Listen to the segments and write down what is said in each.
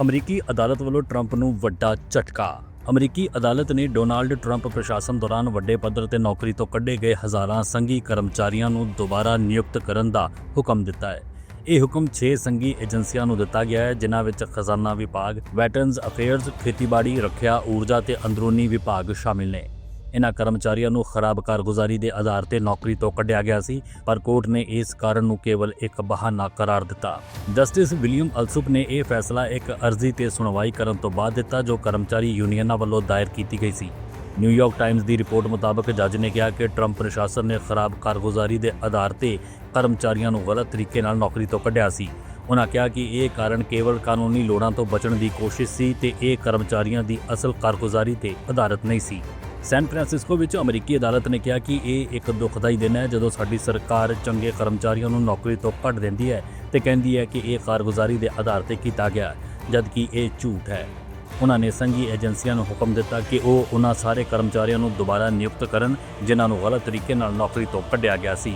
ਅਮਰੀਕੀ ਅਦਾਲਤ ਵੱਲੋਂ ਟਰੰਪ ਨੂੰ ਵੱਡਾ ਝਟਕਾ। ਅਮਰੀਕੀ ਅਦਾਲਤ ਨੇ ਡੋਨਾਲਡ ਟਰੰਪ ਪ੍ਰਸ਼ਾਸਨ ਦੌਰਾਨ ਵੱਡੇ ਪੱਧਰ ਤੇ ਨੌਕਰੀ ਤੋਂ ਕੱਢੇ ਗਏ ਹਜ਼ਾਰਾਂ ਸੰਘੀ ਕਰਮਚਾਰੀਆਂ ਨੂੰ ਦੁਬਾਰਾ ਨਿਯੁਕਤ ਕਰਨ ਦਾ ਹੁਕਮ ਦਿੱਤਾ ਹੈ। ਇਹ ਹੁਕਮ 6 ਸੰਘੀ ਏਜੰਸੀਆਂ ਨੂੰ ਦਿੱਤਾ ਗਿਆ ਹੈ, ਜਿਨ੍ਹਾਂ ਵਿੱਚ ਖਜ਼ਾਨਾ ਵਿਭਾਗ, ਵੈਟਰਨਜ਼ ਅਫੇਅਰਸ ਖੇਤੀਬਾੜੀ, ਰੱਖਿਆ, ਊਰਜਾ ਤੇ ਅੰਦਰੂਨੀ ਵਿਭਾਗ ਸ਼ਾਮਿਲ ਨੇ। ਇਹਨਾਂ ਕਰਮਚਾਰੀਆਂ ਨੂੰ ਖਰਾਬ ਕਾਰਗੁਜ਼ਾਰੀ ਦੇ ਆਧਾਰ ਤੇ ਨੌਕਰੀ ਤੋਂ ਕੱਢਿਆ ਗਿਆ ਸੀ, ਪਰ ਕੋਰਟ ਨੇ ਇਸ ਕਾਰਨ ਨੂੰ ਕੇਵਲ ਇੱਕ ਬਹਾਨਾ ਕਰਾਰ ਦਿੱਤਾ। ਜਸਟਿਸ ਵਿਲੀਅਮ ਅਲਸੁਪ ਨੇ ਇਹ ਫੈਸਲਾ ਇੱਕ ਅਰਜ਼ੀ ਤੇ ਸੁਣਵਾਈ ਕਰਨ ਤੋਂ ਬਾਅਦ ਦਿੱਤਾ, ਜੋ ਕਰਮਚਾਰੀ ਯੂਨੀਅਨਾਂ ਵੱਲੋਂ ਦਾਇਰ ਕੀਤੀ ਗਈ ਸੀ। ਨਿਊਯਾਰਕ ਟਾਈਮਜ਼ ਦੀ ਰਿਪੋਰਟ ਮੁਤਾਬਕ ਜੱਜ ਨੇ ਕਿਹਾ ਕਿ ਟਰੰਪ ਪ੍ਰਸ਼ਾਸਨ ਨੇ ਖਰਾਬ ਕਾਰਗੁਜ਼ਾਰੀ ਦੇ ਆਧਾਰ ਤੇ ਕਰਮਚਾਰੀਆਂ ਨੂੰ ਗਲਤ ਤਰੀਕੇ ਨਾਲ ਨੌਕਰੀ ਤੋਂ ਕੱਢਿਆ ਸੀ। ਉਹਨਾਂ ਕਿਹਾ ਕਿ ਇਹ ਕਾਰਨ ਕੇਵਲ ਕਾਨੂੰਨੀ ਲੋੜਾਂ ਤੋਂ ਬਚਣ ਦੀ ਕੋਸ਼ਿਸ਼ ਸੀ ਤੇ ਇਹ ਕਰਮਚਾਰੀਆਂ ਦੀ ਅਸਲ ਕਾਰਗੁਜ਼ਾਰੀ ਤੇ ਆਧਾਰਿਤ ਨਹੀਂ ਸੀ। ਸੈਨ ਫਰਾਂਸਿਸਕੋ ਵਿੱਚ ਅਮਰੀਕੀ ਅਦਾਲਤ ਨੇ ਕਿਹਾ ਕਿ ਇਹ ਇੱਕ ਦੁਖਦਾਈ ਦਿਨ ਹੈ, ਜਦੋਂ ਸਾਡੀ ਸਰਕਾਰ ਚੰਗੇ ਕਰਮਚਾਰੀਆਂ ਨੂੰ ਨੌਕਰੀ ਤੋਂ ਕੱਢ ਦਿੰਦੀ ਹੈ ਤੇ ਕਹਿੰਦੀ ਹੈ ਕਿ ਇਹ ਕਾਰਗੁਜ਼ਾਰੀ ਦੇ ਆਧਾਰ ਤੇ ਕੀਤਾ ਗਿਆ ਜਦਕਿ ਇਹ ਝੂਠ ਹੈ। ਉਹਨਾਂ ਨੇ ਸੰਘੀ ਏਜੰਸੀਆਂ ਨੂੰ ਹੁਕਮ ਦਿੱਤਾ ਕਿ ਉਹ ਉਹਨਾਂ ਸਾਰੇ ਕਰਮਚਾਰੀਆਂ ਨੂੰ ਦੁਬਾਰਾ ਨਿਯੁਕਤ ਕਰਨ, ਜਿਨ੍ਹਾਂ ਨੂੰ ਗਲਤ ਤਰੀਕੇ ਨਾਲ ਨੌਕਰੀ ਤੋਂ ਕੱਢਿਆ ਗਿਆ ਸੀ।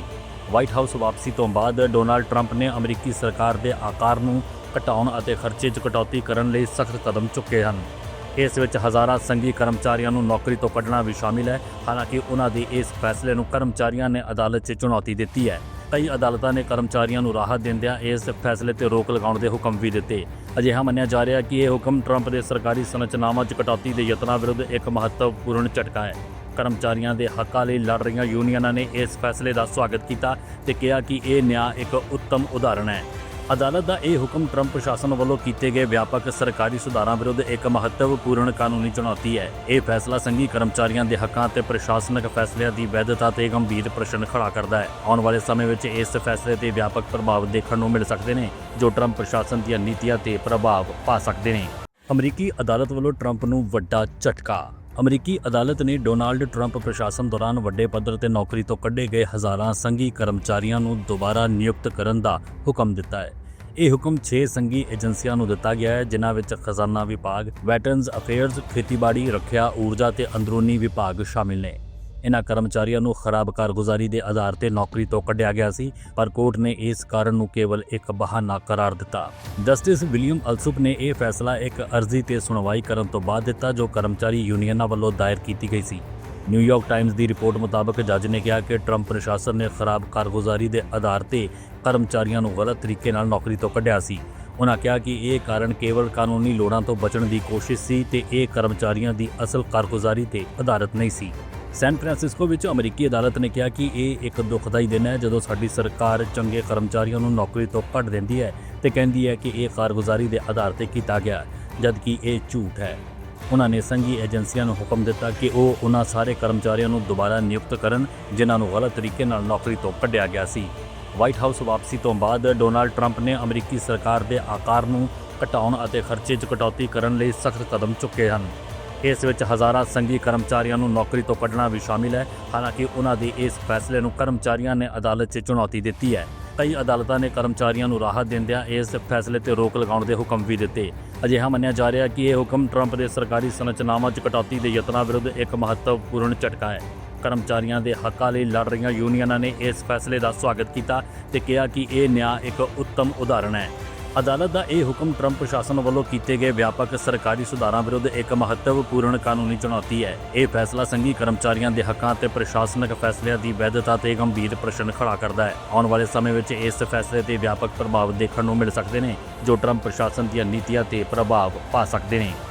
ਵਾਈਟ ਹਾਊਸ ਵਾਪਸੀ ਤੋਂ ਬਾਅਦ ਡੋਨਾਲਡ ਟਰੰਪ ਨੇ ਅਮਰੀਕੀ ਸਰਕਾਰ ਦੇ ਆਕਾਰ ਨੂੰ ਘਟਾਉਣ ਅਤੇ ਖਰਚੇ 'ਚ ਕਟੌਤੀ ਕਰਨ ਲਈ ਸਖਤ ਕਦਮ ਚੁੱਕੇ ਹਨ। ਇਸ ਵਿੱਚ ਹਜ਼ਾਰਾਂ ਸੰਘੀ ਕਰਮਚਾਰੀਆਂ ਨੂੰ ਨੌਕਰੀ ਤੋਂ ਕੱਢਣਾ ਵੀ ਸ਼ਾਮਿਲ ਹੈ। ਹਾਲਾਂਕਿ ਉਹਨਾਂ ਦੇ ਇਸ ਫੈਸਲੇ ਨੂੰ ਕਰਮਚਾਰੀਆਂ ਨੇ ਅਦਾਲਤ 'ਚ ਚੁਣੌਤੀ ਦਿੱਤੀ ਹੈ। ਕਈ ਅਦਾਲਤਾਂ ਨੇ ਕਰਮਚਾਰੀਆਂ ਨੂੰ ਰਾਹਤ ਦਿੰਦਿਆਂ ਇਸ ਫੈਸਲੇ ਤੇ ਰੋਕ ਲਗਾਉਣ ਦੇ ਹੁਕਮ ਵੀ ਦਿੱਤੇ। ਅਜਿਹਾ ਮੰਨਿਆ ਜਾ ਰਿਹਾ ਕਿ ਇਹ ਹੁਕਮ ਟਰੰਪ ਦੇ ਸਰਕਾਰੀ ਸੰਰਚਨਾਵਾਂ 'ਚ ਕਟੌਤੀ ਦੇ ਯਤਨਾਂ ਵਿਰੁੱਧ ਇੱਕ ਮਹੱਤਵਪੂਰਨ ਝਟਕਾ ਹੈ। ਕਰਮਚਾਰੀਆਂ ਦੇ ਹੱਕਾਂ ਲਈ ਲੜ ਰਹੀਆਂ ਯੂਨੀਅਨਾਂ ਨੇ ਇਸ ਫੈਸਲੇ ਦਾ ਸਵਾਗਤ ਕੀਤਾ ਤੇ ਕਿਹਾ ਕਿ ਇਹ ਨਿਆਂ ਇੱਕ ਉੱਤਮ ਉਦਾਹਰਣ ਹੈ। ਅਦਾਲਤ ਦਾ ਇਹ ਹੁਕਮ ਟਰੰਪ ਪ੍ਰਸ਼ਾਸਨ ਵੱਲੋਂ ਕੀਤੇ ਗਏ ਵਿਆਪਕ ਸਰਕਾਰੀ ਸੁਧਾਰਾਂ ਵਿਰੁੱਧ ਇੱਕ ਮਹੱਤਵਪੂਰਨ ਕਾਨੂੰਨੀ ਚੁਣੌਤੀ ਹੈ। ਇਹ ਫੈਸਲਾ ਸੰਘੀ ਕਰਮਚਾਰੀਆਂ ਦੇ ਹੱਕਾਂ ਅਤੇ ਪ੍ਰਸ਼ਾਸਨਿਕ ਫੈਸਲਿਆਂ ਦੀ ਵੈਧਤਾ ਤੇ ਗੰਭੀਰ ਪ੍ਰਸ਼ਨ ਖੜਾ ਕਰਦਾ ਹੈ। ਆਉਣ ਵਾਲੇ ਸਮੇਂ ਵਿੱਚ ਇਸ ਫੈਸਲੇ ਤੇ ਵਿਆਪਕ ਪ੍ਰਭਾਵ ਦੇਖਣ ਨੂੰ ਮਿਲ ਸਕਦੇ ਨੇ, ਜੋ ਟਰੰਪ ਪ੍ਰਸ਼ਾਸਨ ਦੀਆਂ ਨੀਤੀਆਂ ਤੇ ਪ੍ਰਭਾਵ ਪਾ ਸਕਦੇ ਨੇ। ਅਮਰੀਕੀ ਅਦਾਲਤ ਵੱਲੋਂ ਟਰੰਪ ਨੂੰ ਵੱਡਾ ਝਟਕਾ। ਅਮਰੀਕੀ ਅਦਾਲਤ ਨੇ ਡੋਨਾਲਡ ਟਰੰਪ ਪ੍ਰਸ਼ਾਸਨ ਦੌਰਾਨ ਵੱਡੇ ਪੱਧਰ ਤੇ ਨੌਕਰੀ ਤੋਂ ਕੱਢੇ ਗਏ ਹਜ਼ਾਰਾਂ ਸੰਘੀ ਕਰਮਚਾਰੀਆਂ ਨੂੰ ਦੁਬਾਰਾ ਨਿਯੁਕਤ ਕਰਨ ਦਾ ਹੁਕਮ ਦਿੱਤਾ ਹੈ। ਇਹ ਹੁਕਮ 6 ਸੰਘੀ ਏਜੰਸੀਆਂ ਨੂੰ ਦਿੱਤਾ ਗਿਆ ਹੈ, ਜਿਨ੍ਹਾਂ ਵਿੱਚ ਖਜ਼ਾਨਾ ਵਿਭਾਗ ਵੈਟਰਨਸ ਅਫੇਅਰਸ ਖੇਤੀਬਾੜੀ, ਰੱਖਿਆ, ਊਰਜਾ ਤੇ ਅੰਦਰੂਨੀ ਵਿਭਾਗ ਸ਼ਾਮਿਲ ਨੇ। ਇਹਨਾਂ ਕਰਮਚਾਰੀਆਂ ਨੂੰ ਖਰਾਬ ਕਾਰਗੁਜ਼ਾਰੀ ਦੇ ਆਧਾਰ ਤੇ ਨੌਕਰੀ ਤੋਂ ਕੱਢਿਆ ਗਿਆ ਸੀ, ਪਰ ਕੋਰਟ ਨੇ ਇਸ ਕਾਰਨ ਨੂੰ ਕੇਵਲ ਇੱਕ ਬਹਾਨਾ ਕਰਾਰ ਦਿੱਤਾ। ਜਸਟਿਸ ਵਿਲੀਅਮ ਅਲਸੁਪ ਨੇ ਇਹ ਫੈਸਲਾ ਇੱਕ ਅਰਜ਼ੀ ਤੇ ਸੁਣਵਾਈ ਕਰਨ ਤੋਂ ਬਾਅਦ ਦਿੱਤਾ, ਜੋ ਕਰਮਚਾਰੀ ਯੂਨੀਅਨਾਂ ਵੱਲੋਂ ਦਾਇਰ ਕੀਤੀ ਗਈ ਸੀ। ਨਿਊਯਾਰਕ ਟਾਈਮਜ਼ ਦੀ ਰਿਪੋਰਟ ਮੁਤਾਬਕ ਜੱਜ ਨੇ ਕਿਹਾ ਕਿ ਟਰੰਪ ਪ੍ਰਸ਼ਾਸਨ ਨੇ ਖਰਾਬ ਕਾਰਗੁਜ਼ਾਰੀ ਦੇ ਆਧਾਰ ਤੇ ਕਰਮਚਾਰੀਆਂ ਨੂੰ ਗਲਤ ਤਰੀਕੇ ਨਾਲ ਨੌਕਰੀ ਤੋਂ ਕੱਢਿਆ ਸੀ। ਉਹਨਾਂ ਕਿਹਾ ਕਿ ਇਹ ਕਾਰਨ ਕੇਵਲ ਕਾਨੂੰਨੀ ਲੋੜਾਂ ਤੋਂ ਬਚਣ ਦੀ ਕੋਸ਼ਿਸ਼ ਸੀ ਤੇ ਇਹ ਕਰਮਚਾਰੀਆਂ ਦੀ ਅਸਲ ਕਾਰਗੁਜ਼ਾਰੀ ਤੇ ਆਧਾਰਿਤ ਨਹੀਂ ਸੀ। ਸੈਨ ਫਰਾਂਸਿਸਕੋ ਵਿੱਚ ਅਮਰੀਕੀ ਅਦਾਲਤ ਨੇ ਕਿਹਾ ਕਿ ਇਹ ਇੱਕ ਦੁਖਦਾਈ ਦਿਨ ਹੈ, ਜਦੋਂ ਸਾਡੀ ਸਰਕਾਰ ਚੰਗੇ ਕਰਮਚਾਰੀਆਂ ਨੂੰ ਨੌਕਰੀ ਤੋਂ ਕੱਢ ਦਿੰਦੀ ਹੈ ਤੇ ਕਹਿੰਦੀ ਹੈ ਕਿ ਇਹ ਕਾਰਗੁਜ਼ਾਰੀ ਦੇ ਆਧਾਰ ਤੇ ਕੀਤਾ ਗਿਆ, ਜਦਕਿ ਇਹ ਝੂਠ ਹੈ। ਉਹਨਾਂ ਨੇ ਸੰਘੀ ਏਜੰਸੀਆਂ ਨੂੰ ਹੁਕਮ ਦਿੱਤਾ ਕਿ ਉਹ ਉਹਨਾਂ ਸਾਰੇ ਕਰਮਚਾਰੀਆਂ ਨੂੰ ਦੁਬਾਰਾ ਨਿਯੁਕਤ ਕਰਨ, ਜਿਨ੍ਹਾਂ ਨੂੰ ਗਲਤ ਤਰੀਕੇ ਨਾਲ ਨੌਕਰੀ ਤੋਂ ਕੱਢਿਆ ਗਿਆ ਸੀ। ਵਾਈਟ ਹਾਊਸ ਵਾਪਸੀ ਤੋਂ ਬਾਅਦ ਡੋਨਾਲਡ ਟਰੰਪ ਨੇ ਅਮਰੀਕੀ ਸਰਕਾਰ ਦੇ ਆਕਾਰ ਨੂੰ ਘਟਾਉਣ ਅਤੇ ਖਰਚੇ 'ਚ ਕਟੌਤੀ ਕਰਨ ਲਈ ਸਖਤ ਕਦਮ ਚੁੱਕੇ ਹਨ। ਇਸ ਵਿੱਚ ਹਜ਼ਾਰਾਂ ਸੰਘੀ ਕਰਮਚਾਰੀਆਂ ਨੂੰ ਨੌਕਰੀ ਤੋਂ ਕੱਢਣਾ ਵੀ ਸ਼ਾਮਿਲ ਹੈ। ਹਾਲਾਂਕਿ ਉਹਨਾਂ ਦੇ ਇਸ ਫੈਸਲੇ ਨੂੰ ਕਰਮਚਾਰੀਆਂ ਨੇ ਅਦਾਲਤ 'ਚ ਚੁਣੌਤੀ ਦਿੱਤੀ ਹੈ। ਕਈ ਅਦਾਲਤਾਂ ਨੇ ਕਰਮਚਾਰੀਆਂ ਨੂੰ ਰਾਹਤ ਦਿੰਦਿਆਂ ਇਸ ਫੈਸਲੇ ਤੇ ਰੋਕ ਲਗਾਉਣ ਦੇ ਹੁਕਮ ਵੀ ਦਿੱਤੇ। ਅਜਿਹਾ ਮੰਨਿਆ ਜਾ ਰਿਹਾ ਕਿ ਇਹ ਹੁਕਮ ਟਰੰਪ ਦੇ ਸਰਕਾਰੀ ਸੰਰਚਨਾਵਾਂ 'ਚ ਕਟੌਤੀ ਦੇ ਯਤਨਾਂ ਵਿਰੁੱਧ ਇੱਕ ਮਹੱਤਵਪੂਰਨ ਝਟਕਾ ਹੈ। ਕਰਮਚਾਰੀਆਂ ਦੇ ਹੱਕਾਂ ਲਈ ਲੜ ਰਹੀਆਂ ਯੂਨੀਅਨਾਂ ਨੇ ਇਸ ਫੈਸਲੇ ਦਾ ਸਵਾਗਤ ਕੀਤਾ ਤੇ ਕਿਹਾ ਕਿ ਇਹ ਨਿਆਂ ਇੱਕ ਉੱਤਮ ਉਦਾਹਰਣ ਹੈ। ਅਦਾਲਤ ਦਾ ਇਹ ਹੁਕਮ ਟਰੰਪ ਪ੍ਰਸ਼ਾਸਨ ਵੱਲੋਂ ਕੀਤੇ ਗਏ ਵਿਆਪਕ ਸਰਕਾਰੀ ਸੁਧਾਰਾਂ ਵਿਰੁੱਧ ਇੱਕ ਮਹੱਤਵਪੂਰਨ ਕਾਨੂੰਨੀ ਚੁਣੌਤੀ ਹੈ। ਇਹ ਫੈਸਲਾ ਸੰਘੀ ਕਰਮਚਾਰੀਆਂ ਦੇ ਹੱਕਾਂ ਅਤੇ ਪ੍ਰਸ਼ਾਸਨਿਕ ਫੈਸਲਿਆਂ ਦੀ ਵੈਧਤਾ ਤੇ ਗੰਭੀਰ ਪ੍ਰਸ਼ਨ ਖੜਾ ਕਰਦਾ ਹੈ। ਆਉਣ ਵਾਲੇ ਸਮੇਂ ਵਿੱਚ ਇਸ ਫੈਸਲੇ ਤੇ ਵਿਆਪਕ ਪ੍ਰਭਾਵ ਦੇਖਣ ਨੂੰ ਮਿਲ ਸਕਦੇ ਨੇ, ਜੋ ਟਰੰਪ ਪ੍ਰਸ਼ਾਸਨ ਦੀਆਂ ਨੀਤੀਆਂ ਤੇ ਪ੍ਰਭਾਵ ਪਾ ਸਕਦੇ ਨੇ।